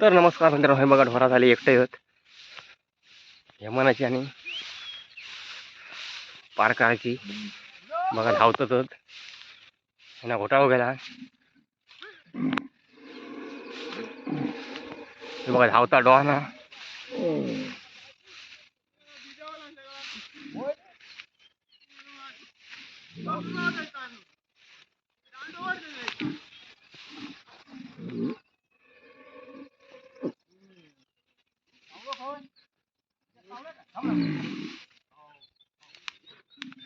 तर नमस्कार मित्रांनो हे बघा ढोरा झाले एकटे आहेत हेमनाची आणि पार करायची. बघा धावतच आहेत घोटा घोटाळा हो गेला. हे बघा धावता डोहाना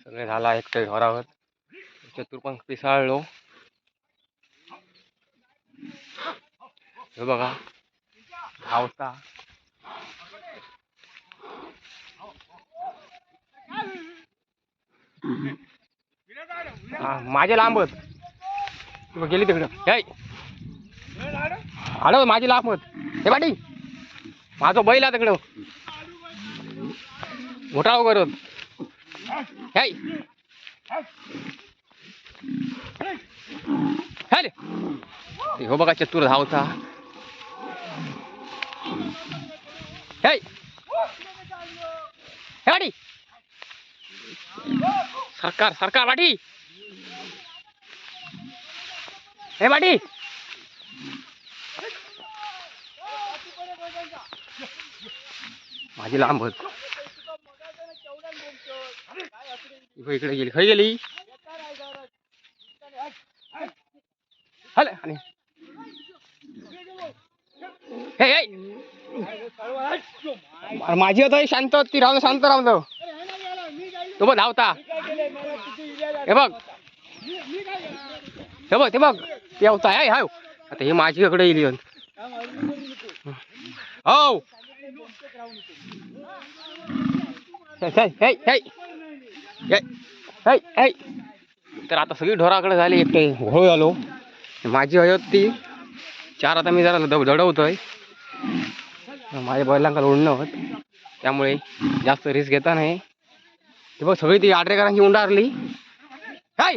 सगळे झाला एकटे ढोरावर चतुर पण पिसाळलो. हे बघा धावता. माझे लांबत. गेली तिकडं. हे आलो माझी लांबत. हे पाटी माझं बैल आहे तिकडं. मोठा करून. हे हल हो बघा चतुर धावता? हे हे सरकार सरकार वाटी हे वाटी माझी लांब होत. इकडे इकडे गेली खय गेली हल आणि हे हे अरे माझी होत शांत होत ती राहून शांत राहून तो बघ धावता हे बघ हे बघ ते बघ ते होता हाय हाय आता हे माझी इकडे येईल येऊन हो हे हे हे हे हे हे हे तर आता सगळी ढोराकडे झाली एकटे घोळ आलो. माझी हयत ती चार आता मी जरा दडवतोय. माझ्या बैलांका उडणं होत. त्यामुळे जास्त रिस्क घेता नाही. ते बघ सगळी ती आडरेकरांची उंडारली. काय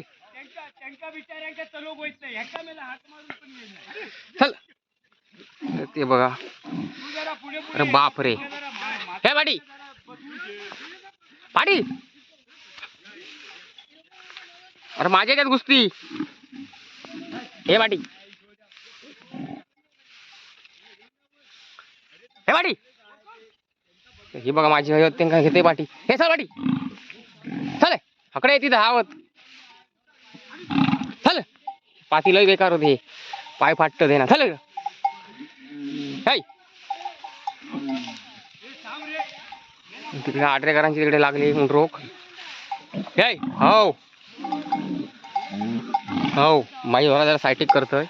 चल. ते बघा. अरे बाप रे हे पाटी पाटी अरे माझे काय गुस्ती हे पाटी हे पाटी ही बघा माझी हवी ते काय घेते पाठी हे चल पाटी चल. हकडे तिथं हावत चल. पाती लय बेकार होते. पाय फाटत दे ना चल तिकडे आडरेकरांची तिकडे लागली रोख. हो. हो माझी बघा जरा सायटिक करतोय.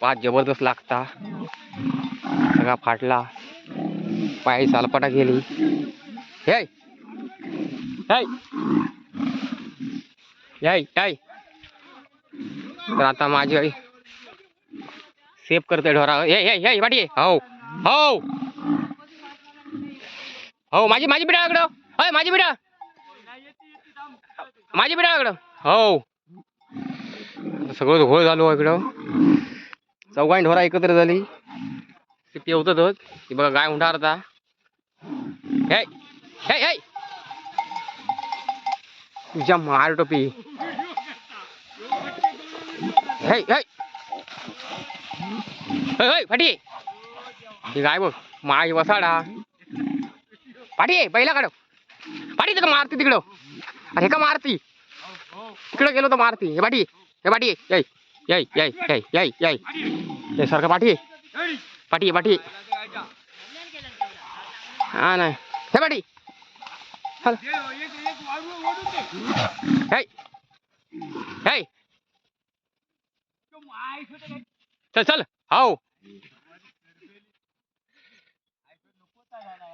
पाच जबरदस्त लागता. सगळा फाटला. पाय सालपाटा गेली. हे! तर आता माझी आई सेफ करते ढोरा. हे वाटी. हो हो! हो माझी माझी बिडा इकडं. होय माझी बिडा. माझी बिडा इकडं. हो. सगळं घोळ झालो हो इकडं. चौघाई ढोरा एकत्र झाली. ते पेवतच ती बघा गाय उंडार आता. तुझ्या मार टोपी. फाटी. ही गाय बघ माय वसाडा. पाठी पहिला काढ पाठी तिकडं मारती तिकडं. अरे का मारती? तिकडं गेलो तर मारती. हे पाठी हे पाठी याय याय याय याय याय याय हे सारखं पाठी. पाठी पाठी. हा नाही हे पाठी हल हे हे चल चल. हाव.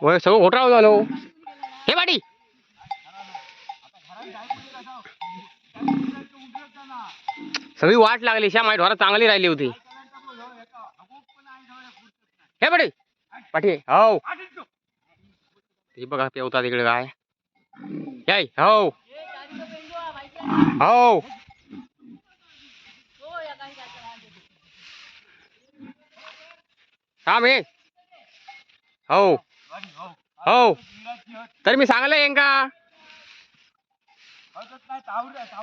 होय सगळं घोटाळा झालो हे. पाटी सगळी वाट लागली श्या माझी ढोरा चांगली राहिली होती. हे पाटी पाठी हो. ती बघा पेवता तिकडे काय. हो. हो. थांब हे हो. हो. तर मी सांगलं का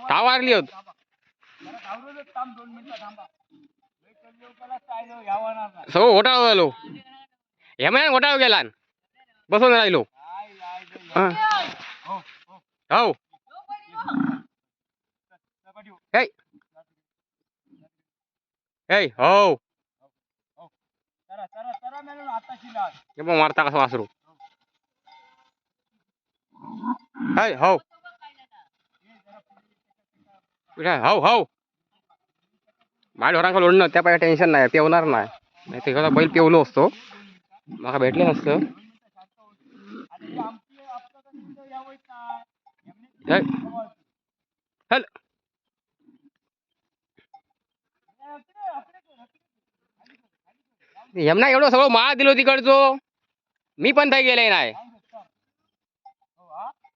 तावारली होत. सगळं घोटाळा झालो हे महिन्यात घोटाळा गेला बसून राहिलो हं. हो हे हे हो हे बघ मारता कसं वासरू हाय हो कुठे आहे? हो हो माझ्या ढोरांका लोडणं त्या पाहिजे टेन्शन नाही पेवणार नाही. नाही ते कसं बैल पेवलो असतो. मला भेटलं नसतं. हॅलो. हल. यमना एवढं सगळं माळ दिलो तिकडचो. मी पण थंय गेले नाही.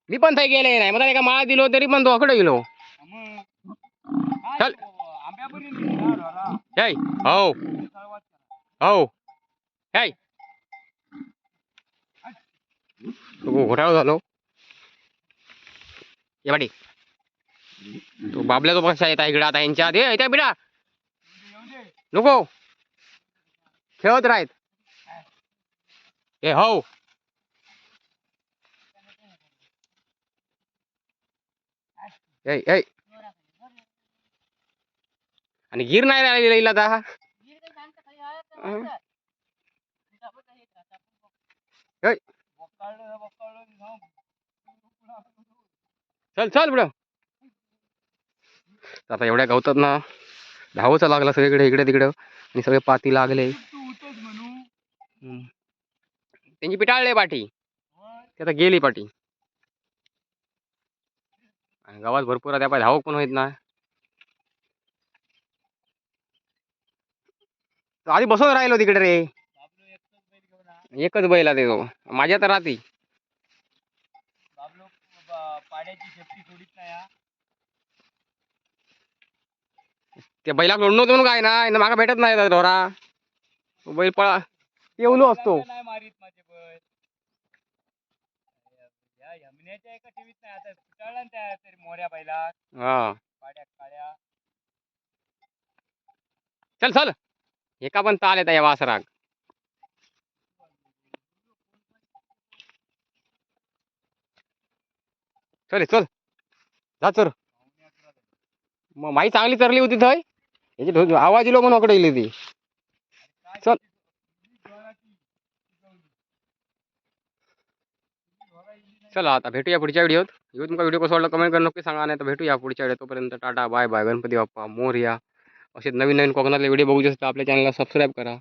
मी पण थंय गेले नाही. मला एका माळ दिलो तरी पण तो अकडं गेलो. चल जय हो हो जय तो घोटाळा झालो ये बाटी तो बाबल्या तो कसा येता इकडे आता यांच्या आधी येत्या बिडा नको खेळत राहत ए हो ए ए आणि गिर नाही राहिलेला इला हं. ए, चल चल पुढं. आता एवढ्या गवतात ना धावचं लागला सगळीकडे इकडे तिकडे. आणि सगळे पाती लागले. त्यांची पिटाळले पाठी. ते आता गेली पाठी. आणि गावात भरपूर त्या पाय धावक पण होत ना. आधी बसून राहिलो तिकडे रे. एकच बैल आहे तो. माझ्या तर राहती. त्या बैलाक लोडणं होतं म्हणून काय ना मागा भेटत नाही ढोरा. बैल पळा. येवलो असतो. बैल. बैला हा. काळ्या चल. हे का पण ताल येता या वासराक चल चल. जा चल. मग माई चांगली चरली होती थंय. याची आवाज इलो म्हणून अकडे ती. चल. चला आता भेटूया पुढच्या व्हिडिओत. व्हिडिओ तुमका व्हिडिओ कसं वाटलं कमेंट करून नक्की सांगा. नाही तर भेटूया पुढच्या व्हिडिओ तोपर्यंत टाटा बाय बाय. गणपती बाप्पा मोरया. असे नवीन नवीन कोकणातले व्हिडिओ बघू शकता. आपल्या चॅनलला सबस्क्राईब करा.